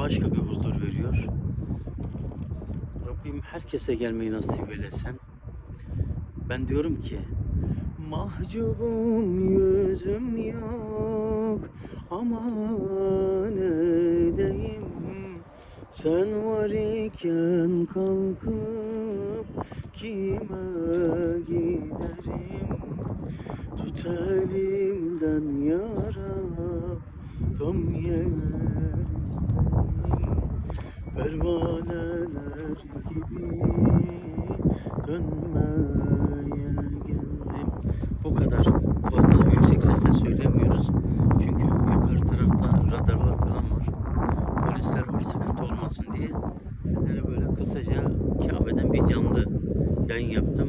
başka bir huzur veriyor. Rabbim herkese gelmeyi nasip eylesin. Ben diyorum ki Mahcubum yüzüm yok aman edeyim Sen var iken kalkıp kime giderim Tut elimden yarab tam yere Pervaneler gibi dönmeye geldim. Bu kadar fazla yüksek sesle söylemiyoruz. Çünkü yukarı tarafta radarlar falan var. Polisler var sıkıntı olmasın diye. Sizlere böyle kısaca Kabe'den bir canlı yayın yaptım.